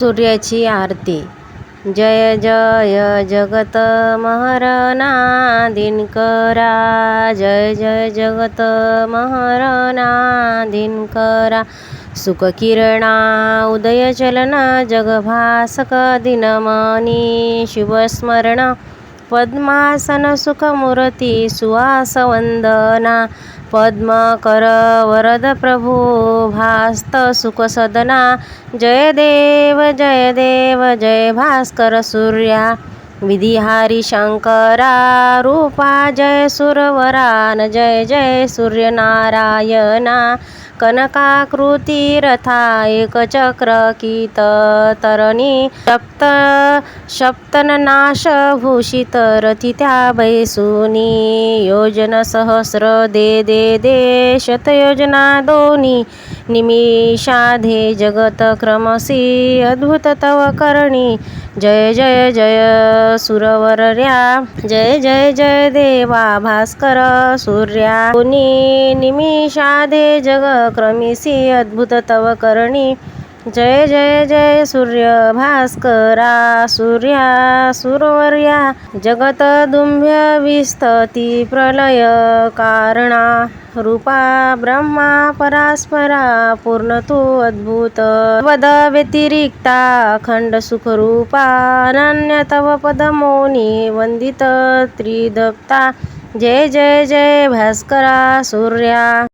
सूर्याची आरती. जय जय जगत महरना दिनकरा जय जय जगत महरना दिनकरा सुखकिरणा उदयचलना जगभासक दिनमनी शुभस्मरणा पद्मासन सुखमूर्ती सुवासवंदना पद्मकर वरद प्रभू भास्त सुखसदना जय देव जय देव जय भास्कर सूर्या विधिहारी शंकरा रूपा जय सुरवरान जय जय सूर्यनारायणा। कनकाकृती रथा एकचक्र कीत तरणी सप्त सप्तननाश भूषित रथी त्या बैसुनी। योजना सहस्र दे दे दे शतयोजना दोन्ही निमिषाधे जगत क्रमसी अद्भुत तव करणी। जय जय जय सुरवरर्या। जय जय जय देवा भास्कर सूर्या। दोन्ही निमिषाधे जग क्रमिसी अद्भुत तव करणी। जय जय जय सूर्य भास्करा सूर्या सुरवर्या जगत दुंभ्य विस्तती प्रलय कारणा रूपा ब्रह्मा परास्परा पूर्ण तू अद्भुत पद व्यतिरिक्ता अखंड सुखरूपा अनन्य तव पदमोनी वंदित त्रिदप्ता जय जय जय भास्करा सूर्या।